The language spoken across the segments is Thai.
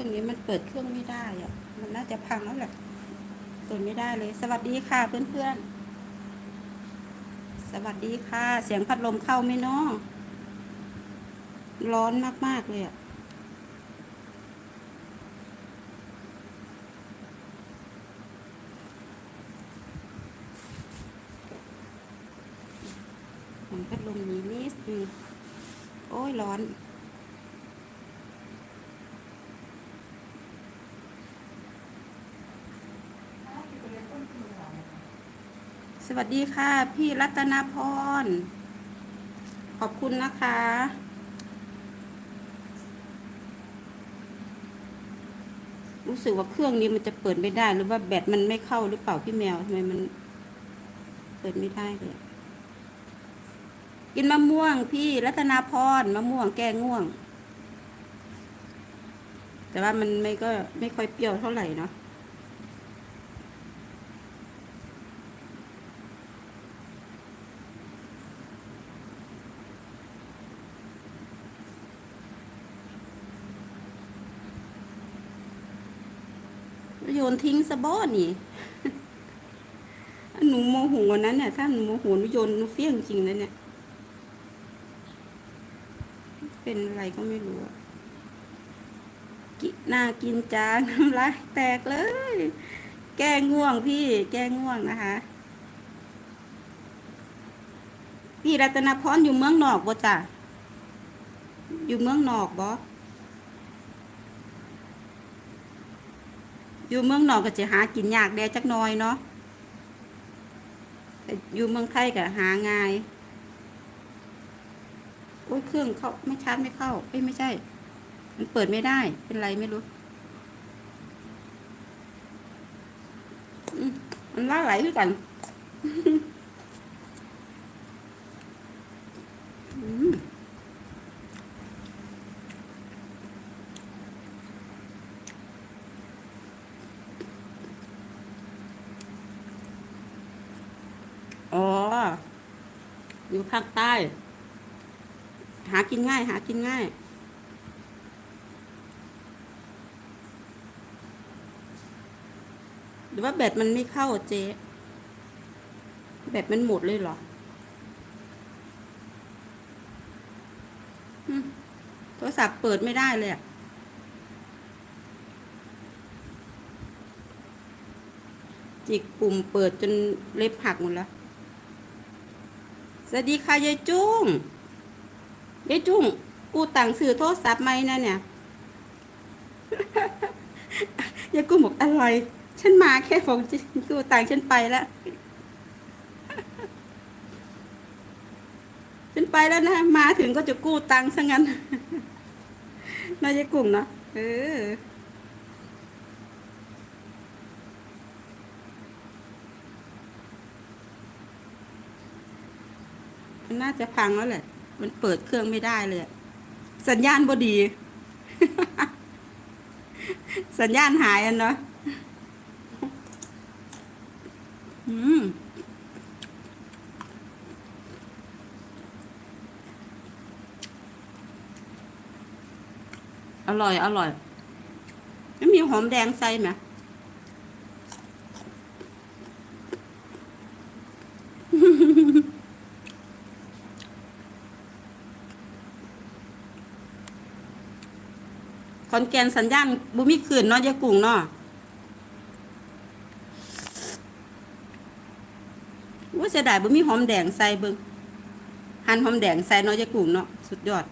รื่องนี้มันเปิดเครื่องไม่ได้อะมันน่าจะพังแล้วแหละเปิดไม่ได้เลย สวัสดีค่ะเพื่อนๆ สวัสดีค่ะ เสียงพัดลมเข้าไหมเนาะร้อนมากๆเลยอะมันพัดลมนี้นิดนึงโอ้ยร้อน สวัสดีค่ะ พี่รัตนาพร ขอบคุณนะคะ รู้สึกว่าเครื่องนี้มันจะเปิดไม่ได้ หรือว่าแบตมันไม่เข้าหรือเปล่าพี่แมวทำไมมันเปิดไม่ได้เลยกินมะม่วงพี่รัตนาพรมะม่วงแก้ง่วง แต่ว่ามันไม่ก็ไม่ค่อยเปรี้ยวเท่าไหร่เนาะ โยนทิ้งสะบ้อนี่หนูโมโหวันนั้นเนี่ยถ้าหนูโมโหหนูโยนหนูเฟี้ยงจริงนะเนี่ย เป็นอะไรก็ไม่รู้กิน่ากินจานน้ำลายแตกเลย แก้ง่วงพี่ แก้ง่วงนะคะ พี่รัตนพรอยู่เมืองนอกบ่จ้ะอยู่เมืองนอกบ่ อยู่เมืองนอกก็จะหากินยากแดจักน้อยเนาะแต่อยู่เมืองไทยก็หาง่ายโอ้ยเครื่องเขาไม่ชาร์จไม่เข้าเอ้ยไม่ใช่ มันเปิดไม่ได้เป็นไรไม่รู้มมันล่าไหลด้วยกัน อืมอ๋อ อยู่ ภาคใต้ หากินง่าย หากินง่ายหรือว่าแบตมันไม่เข้าเจ๊แบตมันหมดเลยเหรอโทรศัพท์เปิดไม่ได้เลยอะจิกปุ่มเปิดจนเล็บหักหมดแล้ว สวัสดีค่ะยายจุ้งยายจุ้งกูต่างสื่อโทรศัพท์ไหมนะเนี่ยยายกุ้งบอกอะไรฉันมาแค่ฟองจิกูต่างฉันไปแล้วฉันไปแล้วนะ มาถึงก็จะกู้ตังค์ซะงั้นนายยายกุ้งเนาะเออ มันน่าจะพังแล้วแหละ มันเปิดเครื่องไม่ได้เลย สัญญาณบดี สัญญาณหายอันเนาะอืมอร่อย อร่อยไม่มีหอมแดงใส่ไหม คอนแกนสัญญาณบุมีคืนเนาะยายกุ้งเนาะว่าเสียดายบุมีหอมแดงใส่เบิ่งหั่นหอมแดงใส่เนาะยายกุ้งเนาะสุดยอด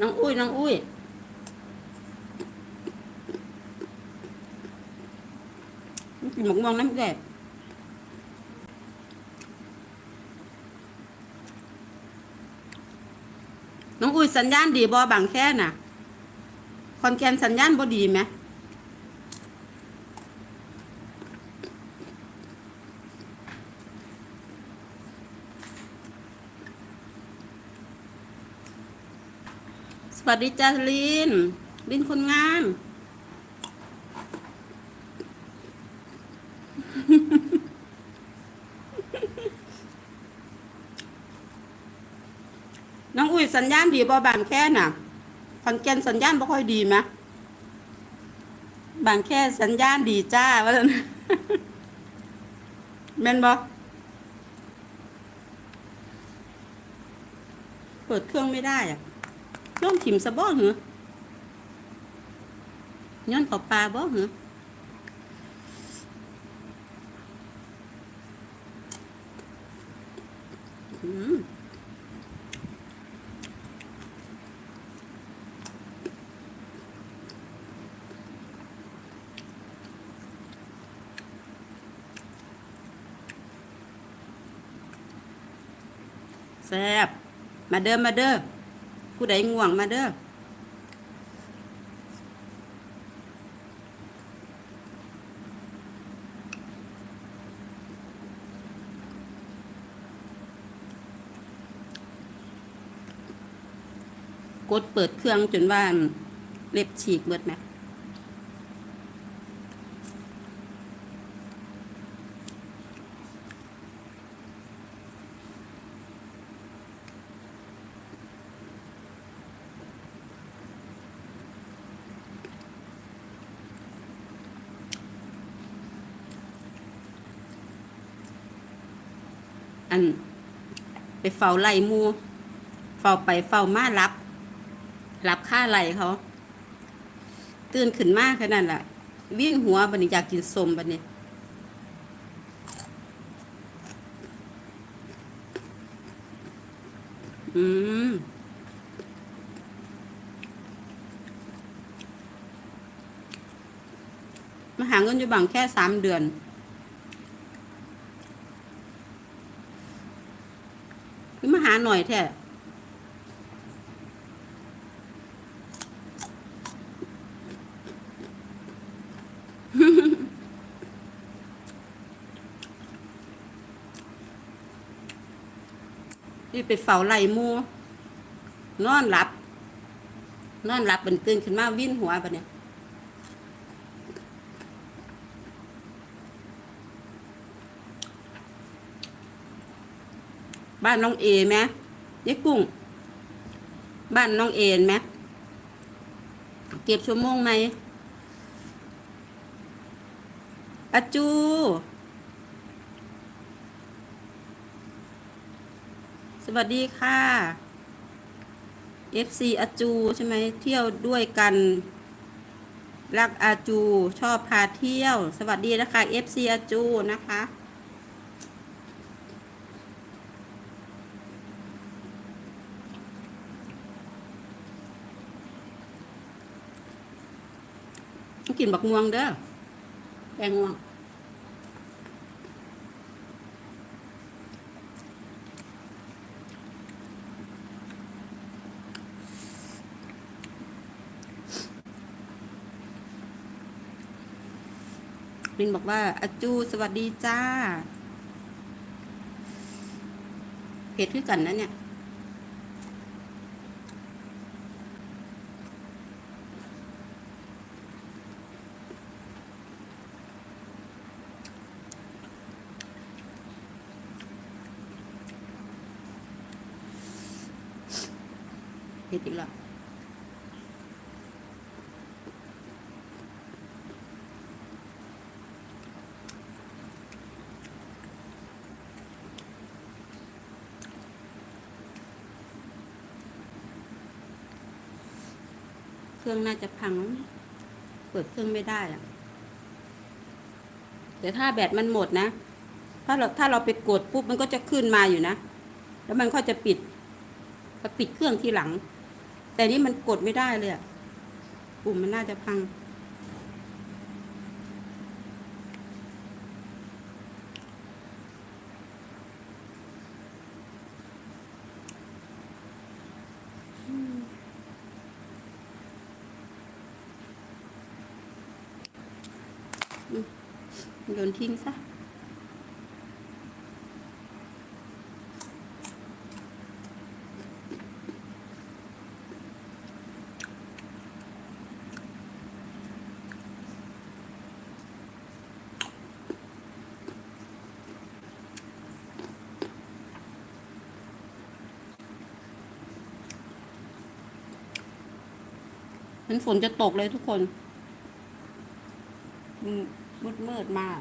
น้องอุ้ยน้องอุ้ย กินหมกม่วงน้ำแดดน้องอุ้ยสัญญาณดีบอบางแค่น่ะ คอนแกนสัญญาณบอดีไหมสวัสดีจ้าลินลินคนงา น้องอุ้ยสัญญาณดีบ่บางแค่น่ะขอนแก่นสัญญาณบ่ค่อยดีไหมบางแค่สัญญาณดีจ้าว่าเนแมนบ่เปิดเครื่องไม่ได้อะย้อนถิ่มสะบ้อเหรอย้อนขอบปลาบ้อเหรอ แซ่บมาเด้อมาเด้อผู้ใดง่วงมาเด้อ ดเปิดเครื่องจนว่าเล็บฉีกเบิดไหมอันไปเฝ้าไล่มูเฝ้าไปเฝ้ามารับ รับค่าไล่เขา ตื่นขึ้นมาแค่นั้นแหละวิ่งหัวบันนี้อยากกินสมบันนี้อืมมาหาเงินอยู่บังแค่สามเดือนคือมาหาหน่อยแท้ ที่ ไปเฝ้าไหลมูนอนหลับ นอนหลับเป็นตื่นขึ้นมาวิ่นหัวปะเนี่ยบ้านน้องเอไหมยายกุ้ง บ้านน้องเอ็นไหมเก็บชั่วโมงไหมอาจู สวัสดีค่ะ FC อาจูใช่ไหมเที่ยวด้วยกัน รักอาจูชอบพาเที่ยว สวัสดีนะคะ FC อาจูนะคะกินบักม่วงเด้อแกงม่วง ลินบอกว่าอาจูสวัสดีจ้าเพจคือกันนะเนี่ยเพจอีกแล้ว รื่องน่าจะพังแล้วเปิดเครื่องไม่ได้อะแต่ถ้าแบตมันหมดนะ ถ้าเราถ้าเราไปกดปุ๊บมันก็จะขึ้นมาอยู่นะ แล้วมันก็จะปิดปิดเครื่องทีหลัง แต่นี่มันกดไม่ได้เลยอะปุ่มมันน่าจะพัง โยนทิ้งซะมันฝนจะตกเลยทุกคน มืดมืดมาก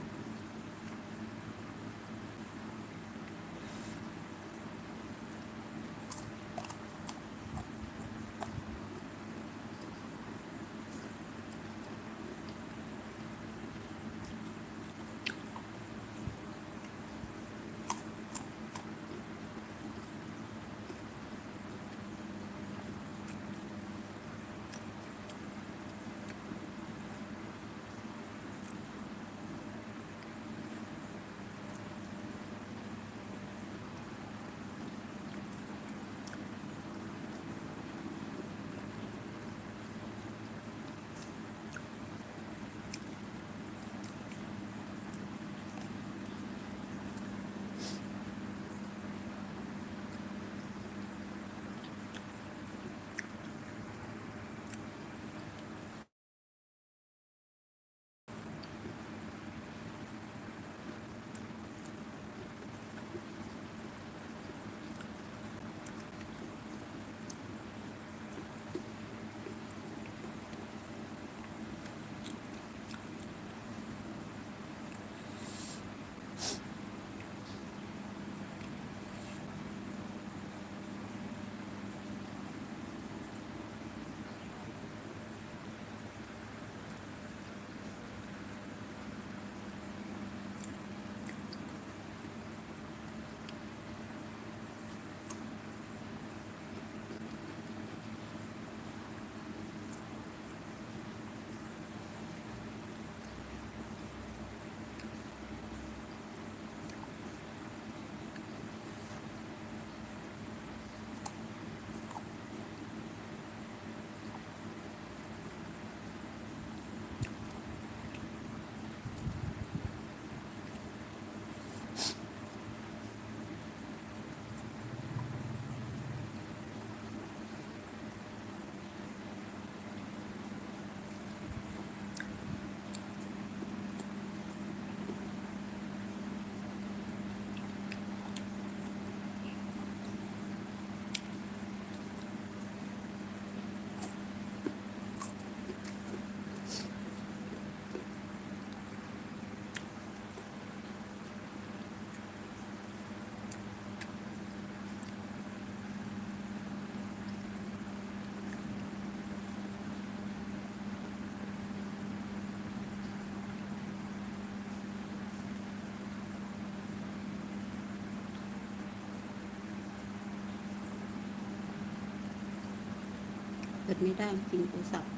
ดไม่ได้จริงโทรศัพท์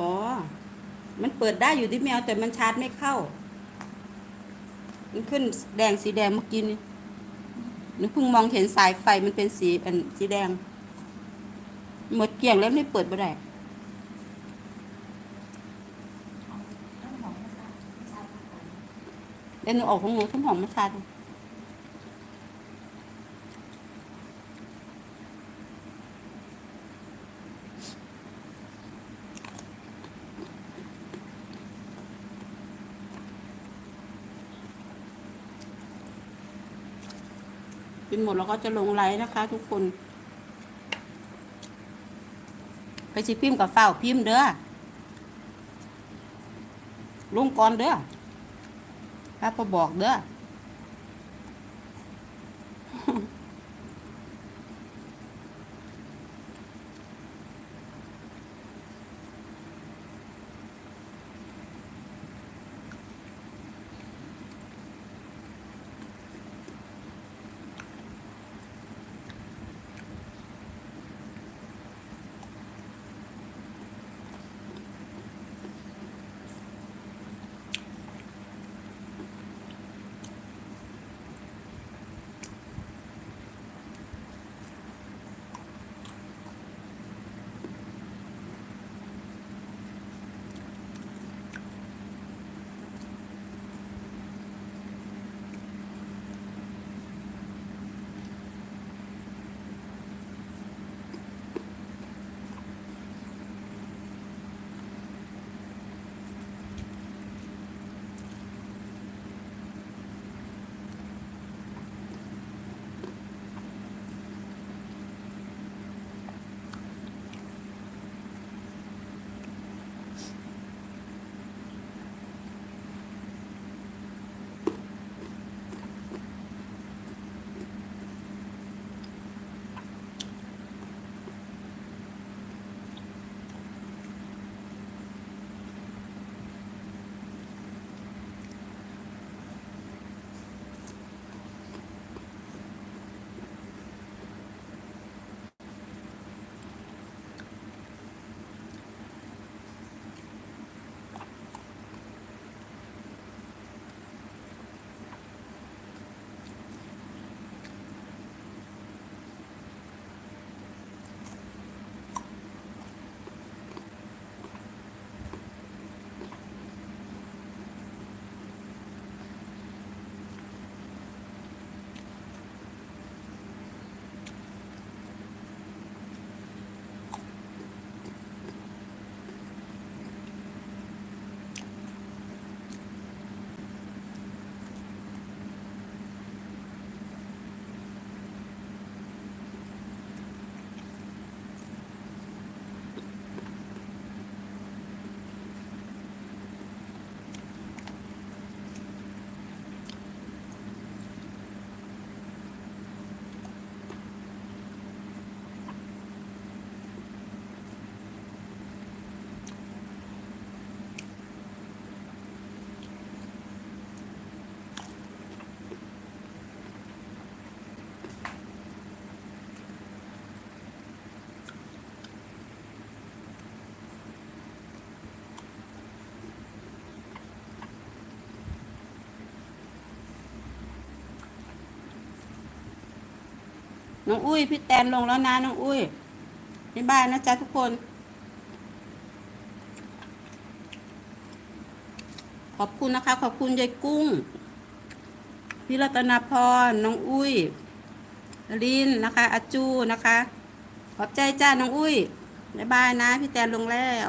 อ๋อ มันเปิดได้อยู่ที่แมวแต่มันชาร์จไม่เข้า มันขึ้นแดงสีแดงเมื่อกี้นี่นึกเพิ่งมองเห็นสายไฟมันเป็นสีอันสีแดง หมดเกลี่ยงแล้วไม่เปิดบ่ได้เดี๋ยวหนูออกของหนูทั้งหอมมาชาร์จ หมดแล้วก็จะลงไลน์นะคะ ทุกคน ไปสิพิมพ์กับเฝ้าพิมพ์เด้อลุงก่อนเด้อป้าก็บอกเด้อ น้องอุ้ยพี่แตนลงแล้วนะน้องอุ้ยบ๊ายบายนะจ๊ะทุกคน ขอบคุณนะคะ ขอบคุณยายกุ้ง พี่รัตนาพรน้องอุ้ยลินนะคะอาจูนะคะ ขอบใจจ้าน้องอุ้ยบ๊ายบายนะ พี่แตนลงแล้ว